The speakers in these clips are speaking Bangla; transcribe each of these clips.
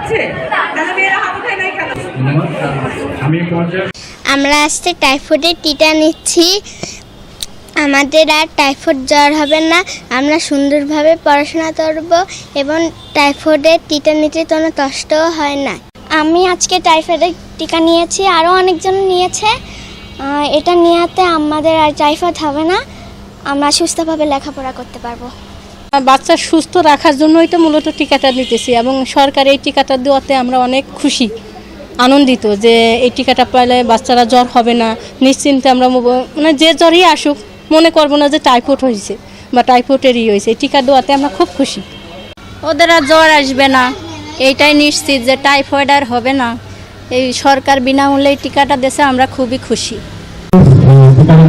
হচ্ছে? তাহলে মেয়েরা হাত উঠায় নাই কেন? আমি আমরা আজকে টাইফয়েডের টিটা নিচ্ছি। আমাদের আর টাইফয়েড জ্বর হবে না। আমরা সুন্দরভাবে পড়াশোনা করব এবং টাইফয়েডের টিটা নিতে কোনো কষ্টও হয় না। আমি আজকে টাইফয়েডের টিকা নিয়েছি আরও অনেকজন নিয়েছে। এটা নিয়েতে আমাদের আর টাইফয়েড হবে না। আমরা সুস্থভাবে লেখাপড়া করতে পারব। বাচ্চা সুস্থ রাখার জন্যই তো মূলত টিকাটা নিতেছি এবং সরকার এই টিকাটা দেওয়াতে আমরা অনেক খুশি আনন্দিত যে এই টিকাটা পাইলে বাচ্চারা জ্বর হবে না নিশ্চিন্তে আমরা মানে যে জ্বরই আসুক মনে করব না যে টাইফয়েড হয়েছে বা টাইফয়েডেরই হয়েছে এই টিকা দেওয়াতে আমরা খুব খুশি ওদের আর জ্বর আসবে না এইটাই নিশ্চিত যে টাইফয়েড আর হবে না এই সরকার বিনামূল্যে এই টিকাটা দেশে আমরা খুবই খুশি টিকাদান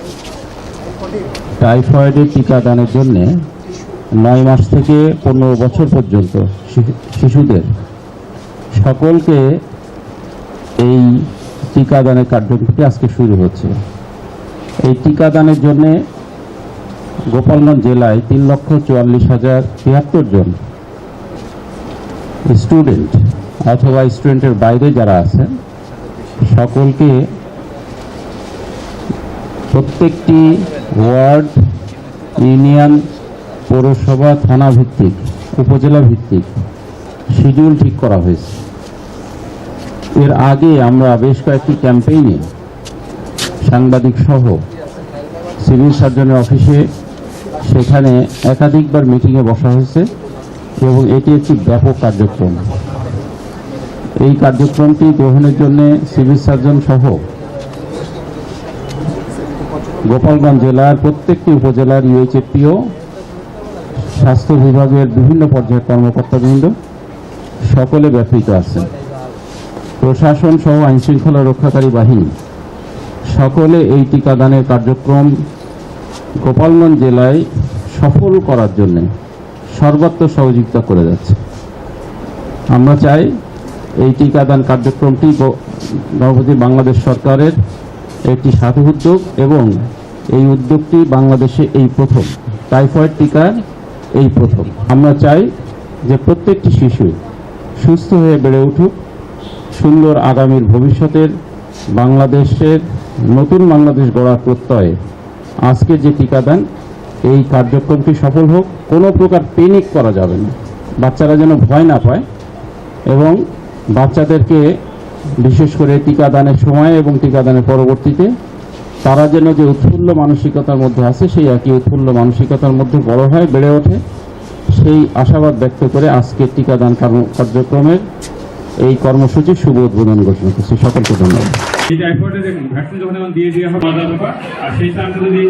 টাইফয়েডের টিকাদানের জন্য নয় মাস থেকে পনেরো বছর পর্যন্ত শিশুদের সকলকে এই টিকাদানের কার্যক্রমটি আজকে শুরু হচ্ছে। এই টিকাদানের জন্য গোপালগঞ্জ জেলায় তিন লক্ষ চুয়াল্লিশ হাজার তিয়াত্তর জন স্টুডেন্ট অথবা স্টুডেন্টের বাইরে যারা আছেন, সকলকে প্রত্যেকটি ওয়ার্ড, ইউনিয়ন, পৌরসভা, থানা ভিত্তিক, উপজেলা ভিত্তিক শিডিউল ঠিক করা হয়েছে। এর আগে আমরা বেশ কয়েকটি ক্যাম্পেইনে সাংবাদিক সহ সিভিল সার্জনের অফিসে সেখানে একাধিকবার মিটিংয়ে বসা হয়েছে এবং এটি একটি ব্যাপক কার্যক্রম। এই কার্যক্রমটি গ্রহণের জন্য সিভিল সার্জন সহ গোপালগঞ্জ জেলার প্রত্যেকটি উপজেলার ইউএইচএপিও স্বাস্থ্য বিভাগের বিভিন্ন পর্যায়ের কর্মকর্তাবৃন্দ সকলে ব্যাপৃত আছেন। প্রশাসন সহ আইনশৃঙ্খলা রক্ষাকারী বাহিনী সকলে এই টিকাদানের কার্যক্রম গোপালগঞ্জ জেলায় সফল করার জন্য সর্বাত্মক সহযোগিতা করে যাচ্ছে। আমরা চাই এই টিকাদান কার্যক্রমটি গর্ভবতী বাংলাদেশ সরকারের একটি সাধু উদ্যোগ এবং এই উদ্যোগটি বাংলাদেশে এই প্রথম। টাইফয়েড টিকার এই প্রথম। আমরা চাই যে প্রত্যেকটি শিশু সুস্থ হয়ে বেড়ে উঠুক, সুন্দর আগামীর ভবিষ্যতের বাংলাদেশের নতুন বাংলাদেশ গড়ার প্রত্যয়ে আজকে যে টিকাদান, এই কার্যক্রমটি সফল হোক, কোনো প্রকার পেনিক করা যাবে না। বাচ্চারা যেন ভয় না পায় এবং বাচ্চাদেরকে বিশেষ করে টিকাদানের সময় এবং টিকাদানের পরবর্তীতে, তারা যেন যে উৎফুল্ল মানসিকতার মধ্যে আছে, সেই একই উৎফুল্ল মানসিকতার মধ্যে বড় হয়, বেড়ে ওঠে। সেই আশাবাদ ব্যক্ত করে আজকের টিকাদান কর্ম- কার্যক্রমের এই কর্মসূচির শুভ উদ্বোধন ঘোষণা করছি। সকলকে ধন্যবাদ। এই ভ্যাকসিন যখন দিয়ে দেওয়া হবে আর সেই স্থানটা যদি